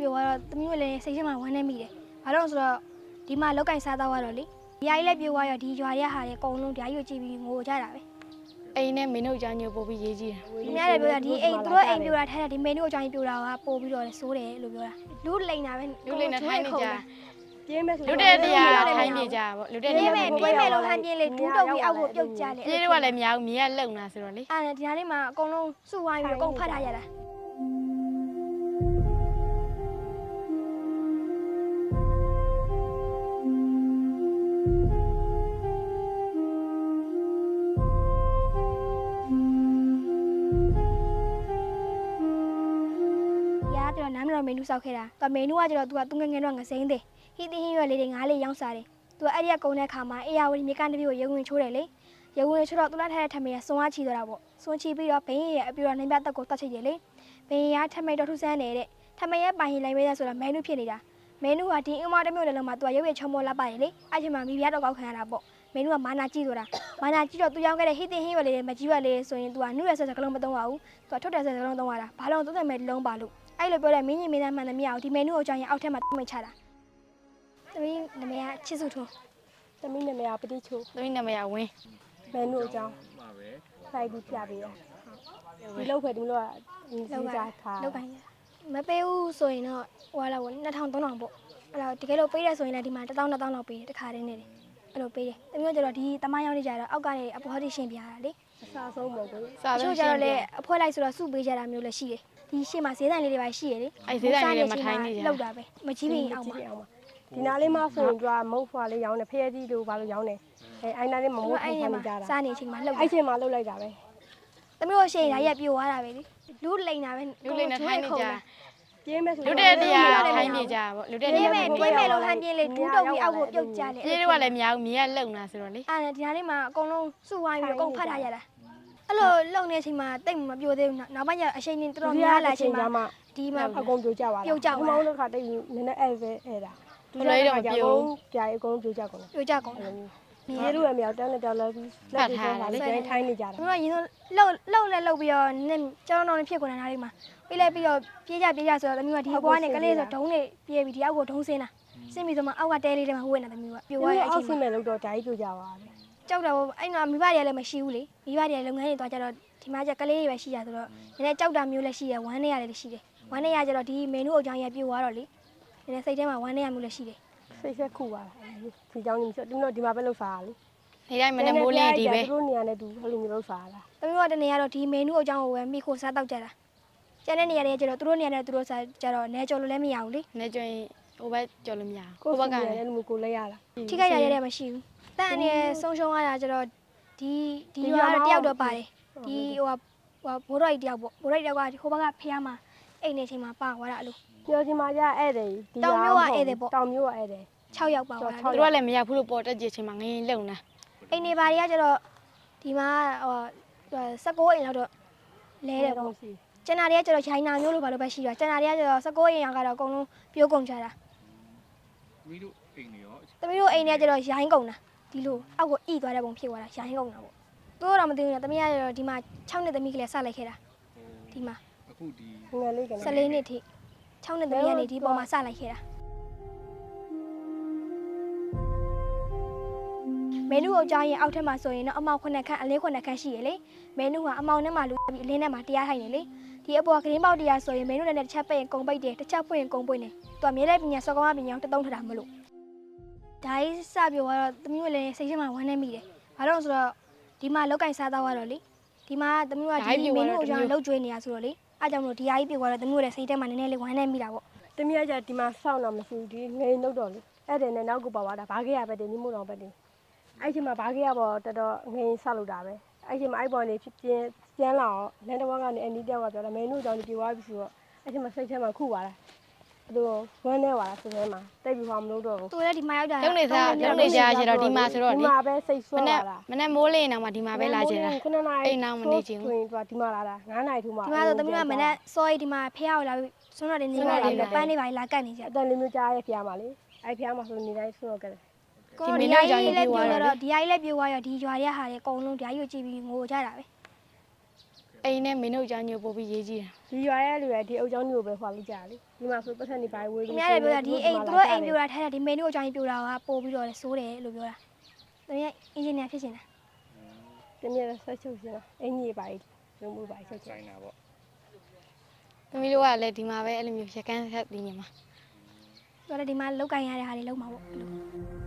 ပြောတော့သမီးတို့လည်းစိတ်ထဲမှာဝမ်းနေမိတယ်ဘာလို့လဲဆိုတော့ဒီမှာလောက်ကင်စားတော့တော့လေဒီအကြီးလည်းပြောသွားရောဒီရွာရဟာလေအကုန်လုံးဒီအကြီးကိုကြည့်ပြီးငိုကြတာပဲအိမ်နဲ့မင်းတို့ကြောင့်ညို့ပို့ပြီးရေးကြည့်တာဒီများလည်းပြောတာဒီအိမ်သူတို့အိမ်ပြောတာထဲတာဒီမေနူအကြောင်းပြောတာကပို့ပြီးတော့စိုးတယ်လို့ပြောတာလူလိန်တာပဲလူလေးနဲ့ထိုင်းနေကြပြင်းမဲ့ဆိုလူတဲ့တရားထိုင်းနေကြပါဗောလူတဲ့တပြရာင်းမဲ့ပြင်းမဲ့လို့ဟန်ပြင်းလေဒူးတုပ်ပြီးအောက်ကိုပြုတ်ကြလေပြေးတော့လည်းမရဘူးမြေကလုံတာဆိုတော့လေအဲ့ဒါဒီဟာလေးမှာအကုန်လုံးစုဝိုင်းပြီးအကုန်ဖတ်ထားရတာ။ တော်နားမတော်မေနူစောက်ခဲ့တာ။သူမေနူကကျတော့သူကသူငယ်ငယ်တော့ငစိမ့်တယ်။ဟီတင်းဟင်းရွက်လေးတွေငါးလေးရောင်းစားတယ်။သူကအဲ့ဒီကကုန်းတဲ့ခါမှာအေယာဝတီမြေကန်တပြိုရုံဝင်ချိုးတယ်လေ။ရုံဝင်ချိုးတော့သူလက်ထက်တဲ့ထမေကစွန်အားချီသွားတာပေါ့။စွန်ချီပြီးတော့ဘင်းရဲ့အပြူတော်နှိမ်ပြတက်ကိုတတ်ချိတ်တယ်လေ။ဘင်းရထမေတော်ထုဆန်းနေတဲ့။ထမေရဲ့ပိုင်ရင်လိုက်မဲရဆိုတော့မေနူဖြစ်နေတာ။မေနူကဒီအမတစ်မျိုးလည်းလုံးမှာသူကရုပ်ရချုံမောလာပါတယ်လေ။အဲ့ချိန်မှာမိဖုရားတော့ကောက်ခံရတာပေါ့။မေနူကမာနာကြည့်သွားတာ။မာနာကြည့်တော့သူရောက်ခဲ့တဲ့ဟီတင်းဟင်းရွက်လေးတွေမကြည့်ရွက်လေးဆိုရင်သူကနှုတ်ရဆက်စကလုံးမသုံးပါဘူး။သူကထုတ်တယ်ဆက်စကလုံးသုံးရတာ။ဘာလို့သုံးတယ်မဲ့လုံးပါလို့ အဲ့လိုပြောတဲ့မင်းကြီးမင်းသားမှန်သမျှကိုဒီမေနူကိုကြောင်းရင်အောက်ထက်မှာတွင်ချတာ။သမီးနာမည်ကချစ်စုထွန်းသမီးနာမည်ကပတိချိုသမီးနာမည်ကဝင်းမန်နူအကြောင်းဆိုင်ပြီးပြပေးရဒီလောက်ပဲဒီလိုကဒီစီစားထားလောက်ပိုင်းရမပေးဘူးဆိုရင်တော့ဟိုလာပေါ့2000 3000ပေါ့အဲ့တော့တကယ်လို့ပေးရဆိုရင်လည်းဒီမှာ1000 1000လောက်ပေးတယ်တစ်ခါတည်းနဲ့အဲ့လိုပေးတယ်။သမီးတို့ကျတော့ဒီတမရောက်နေကြတော့အောက်ကနေအပေါ်ဟောဒီရှင်ပြရတာလေအစားဆုံးပေါ့ကွစာ။သုံးချို့ကျတော့လည်းအဖွဲလိုက်ဆိုတော့စုပေးကြတာမျိုးလည်းရှိတယ်။ ဒီရှေ့မှာဈေးဆိုင်လေးတွေပါရှိရလေအဲ့ဈေးတိုင်းလေးမထိုင်းနေကြလောက်တာပဲမကြီးပင်အောင်ပါဒီနားလေးမှဆိုရင်သူကမုတ်ဖွာလေးရောင်းတယ်ဖရဲကြီးတို့ဘာလို့ရောင်းတယ်အဲအိုင်နာလေးမ။မုသူတ်အဲ့ဖွာဒီနေမှာကြတာစားနေချိန်မှာလောက်အဲ့ချိန်မှာလှုပ်လိုက်တာပဲသမီးတို့ရှေ့ဓာရက်ပြိုသွားတာပဲလေ။လူလိန်တာပဲလူလေးနဲ့ထိုင်းနေကြပြင်းမဲ့ဆိုလူတဲ့တရားထိုင်းနေကြဗောလူတဲ့တပြရာင်းမဲ့ပြင်းမဲ့လို့ဟန်ပြင်းလေဒူးတုပ်ပြီးအောက်ကိုပြုတ်ကြလေပြေးတော့လည်းမရဘူးမြေကလုံတာဆိုတော့လေအဲ့ဒါဒီဟာလေးမှာအကုန်လုံးစုဝိုင်းပြီးအကုန်ဖတ်ထားရတာ အဲ့လိုလုံနေချိန်မှာတိတ်မပြိုသေးဘူးနောက်ပိုင်းကျအချိန်ကြီးတော်တော်များလာချိန်မှာဒီမှာအကုန်ပြိုကျသွားတာမောင်းလို့ခါတိတ်နည်းနည်းအဲ့ပဲအဲ့ဒါပြားအကုန်ပြိုကျကုန်တယ်ပြိုကြကုန်တယ်ဒီလိုအမြောက်တန်းနဲ့တောက်လဲပြီးလက်ပြီးတော့လာလေထိုင်းနေကြတာသူတို့ကရင်ဆုံးလှုပ်လှုပ်လဲလှုပ်ပြီးတော့နင်းကျောင်းတော်နဲ့ဖြစ်ကုန်တဲ့နားလေးမှာပြေးလဲပြီးတော့ပြေးကြပြေးကြဆိုတော့သမီးကဒီဘွားနဲ့ကလေးဆိုဒုံးနဲ့ပြေးပြီးဒီအောက်ကိုဒုံးဆင်းတာဆင်းပြီးတော့မှအောက်ကတဲလေးထဲမှာဝှက်နေတာသမီးကပြိုဒီသွားတဲ့အအောက်ချိန်ဆမှာင်းမဲ့လို့တော့ဓာကြီးပြိုကြပါပဲ ကြောက်တာပေါ့အဲ့တော့မိဘတွေကလည်းမရှိဘူးလေမိဘတွေကလုပ်ငန်းတွေသွားကြတော့ဒီမှာကျကလေးတွေပဲရှိကြဆိုတော့နည်းနည်းကြောက်တာမျိုးလည်းရှိတယ်ဝမ်းနေရတယ်လည်းရှိတယ်ဝမ်းနေရကြတော့ဒီမင်းတို့အကြောင်းရပြိုသွားတော့လေနည်းနည်းစိတ်ထဲမှာဝမ်းနေရမျိုးလည်းရှိတယ်စိတ်ဆက်ခုပါလားဒီကြောင်းကြီးဆိုသူတို့ဒီမှာပဲလှုပ်ရှားတာလေနေတိုင်းမနေမိုးလေးဒီပဲသူတို့နေရာနဲ့သူအဲ့လိုမျိုးလှုပ်ရှားတာသမီးတို့တနေရာတော့ဒီမင်းတို့အကြောင်းကိုပဲမိခိုစားတောက်ကြတာကျန်တဲ့နေရာတွေကကျတော့သူတို့နေရာနဲ့သူတို့စားကြတော့နဲကြော်လို့လည်းမရဘူးလေနဲကြော်ရင်ဟိုဘက်ကြော်လို့မရဘူးဟိုဘက်ကလည်းအဲ့လိုမျိုးကိုလည်းရတာထိခိုက်ရရတဲ့မရှိဘူး တန်အနေနဲ့ဆုံးရှုံးရတာကျတော့ဒီဒီရွာတော့တယောက်တော့ပါတယ်။ဒီဟိုဟိုဘိုးတော်ကြီးတယောက်ပေါ့။ဘိုးတော်ကြီးတယောက်ကဟိုဘက်ကဖះမှာအိတ်နေချိန်မှာပါသွားတာအလိုပြောချင်မှရဧည့်တယ်ဒီတောင်မျိုးကဧည့်သည်ပေါ့တောင်မျိုးကဧည့်တယ်6ယောက်ပါသွားဟုတ်တာသူတို့ကလည်းမရဘူးလို့ပေါ်တက်ကြည့်ချင်းမှာငင်းလုံတာ။အိတ်နေပါတွေကကျတော့ဒီမှာဟို16အိမ်လောက်တော့လဲတယ်ပေါ့ရှိ။ကျန်တာတွေကကျတော့ရိုင်းနာမျိုးလိုဘာလို့ပဲရှိတာ။ကျန်တာတွေကကျတော့16အိမ်ရောက်ကတော့အကုန်လုံးပြိုးကုန်ကြတာ။မီးတို့အိမ်နေရောသမီးတို့အိမ်ထဲကျတော့ရိုင်းကုန်တာ ဒီလိုအောက်ကိုဣသွားတဲ့ပုံဖြစ်သွားတာရိုင်းကုန်တာပေါ့သူတို့တော့မသိဘူးနော်သမီးကကျတော့ဒီမှာ6နှစ်သမီးကလေးဆက်လိုက်ခဲ့တာဒီမှာအခုဒီငယ်လေးက14နှစ်ထိ6နှစ်သမီးကနေဒီပုံမှာဆက်လိုက်ခဲ့တာမေနူအကြောင်းရင်အောက်ထက်မှာဆိုရင်တော့အမောက်ခုနှစ်ခန့်အလင်းခုနှစ်ခန့်ရှိရလေမေနူကအမောက်နဲ့မှလူပြီးအလင်းနဲ့မှတရားထိုင်နေလေဒီအပေါ်ကရင်းပေါက်တရားဆိုရင်မေနူနဲ့တစ်ချက်ပိတ်ရင်ကုံပိတ်တယ်တစ်ချက်ဖွင့်ရင်ကုံပွင့်တယ်သူကမြဲတဲ့ပညာစောကောင်းပညာကိုတသုံးထတာမလို့ ဒါကြီးစပြောတော့သမီးတို့လည်းစိတ်ထဲမှာဝမ်းနေမိတယ်။ဘာလို့လဲဆိုတော့ဒီမှာလောက်ကင်စားတော့တော့လေဒီမှာသမီးတို့ကဒီမင်းတို့အကြောင်းလှုပ်ကြွေးနေရဆိုတော့လေအားကြောင့်မလို့ဒီအားကြီးပြောတော့သမီးတို့လည်းစိတ်ထဲမှာနည်းနည်းလေးဝမ်းနေမိတာပေါ့တမီးကကြဒီမှာစောင့်တော့မရှိဘူးဒီငယ်နှုတ်တော့လေအဲ့တယ်နဲ့နောက်ကိုပါသွားတာဘာခဲ့ရပဲတင်ဒီမို့တော့ပဲတင်အဲ့ချိန်မှာဘာခဲ့ရပေါ့တော်တော်ငယ်ဆောက်လို့တာပဲအဲ့ချိန်မှာအဲ့ပေါ်နေပြင်းကျန်းလာတော့လန်တဝါကနေအနီးတောက်ကပြောတာမင်းတို့ကြောင့်ဒီပြေသွားပြီဆိုတော့အဲ့ချိန်မှာစိတ်ထဲမှာခုပါလား အဲ့လိုဝမ်းနေပါလားစိတ်ထဲမှာတိတ်ပြီးမှမလို့တော့ဘူး။သူလည်းဒီမှာရောက်တာလုံနေစားလုံနေကြရတော့ဒီမှာဆိုတော့ဒီလေမှာပဲစိတ်ဆွဲမနဲ့လာတာမနဲ့မိုးလင်းအောင်မှဒီမှာပဲလာချင်တာခုနနာရီအိမ်နောက်မနေချင်ဘူးဆိုရင်သူကဒီမှာလာတာ9နာရီထူမှဒီမှာဆိုသမီးကမနဲ့စောရီဒီမှာဖះရောက်လာပြီးဆွမ်းတော်တင်နေလာတယ်ပန်းနေပါလာကတ်နေကြအတန်လေးမျိုးကြားရဲ့ဖျားမှာလေအဲ့ဖျားမှာဆိုနေတိုင်းဆွတ်တော့ကြတယ်။ကိုဒီအားကြီးလည်းပြောတော့ဒီအားကြီးလည်းပြောသွားရောဒီရွာရဟာလေအကုန်လုံးဒီအားကြီးကိုကြည့်ပြီးငိုကြတာပဲ အိမ်နဲ့မင်းတို့အကြောင်းညို့ပို့ပြီးရေးကြည့်တာဒီရွာရဲ့လူတွေဒီအုပ်ချောင်းမျိုးပဲခွာလို့ကြာလေဒီမှာဆိုပတ်သက်နေပါဝေး။သူများလည်းပြောတာဒီအိမ်သူတို့အိမ်ပြိုတာထဲတာဒီမေနူအကြောင်းကြီးပြိုတာကပို့ပြီးတော့လဲစိုးတယ်လို့ပြောတာ။သူကအင်ဂျင်နီယာဖြစ်နေတာတမက်ဆက်ချုပ်ရှင်အင်ကြီးပါရုံမှုပါချုပ်ချင်ဆိုင်တာပေါ့သမီးတို့ကလည်းဒီမှာပဲအဲ့လိုမျိုးရကန်းဆက်ပြီးနေမှာ။သူကလည်းဒီမှာလောက်ကင်ရတဲ့ဟာတွေလုံးမှာပေါ့အဲ့လို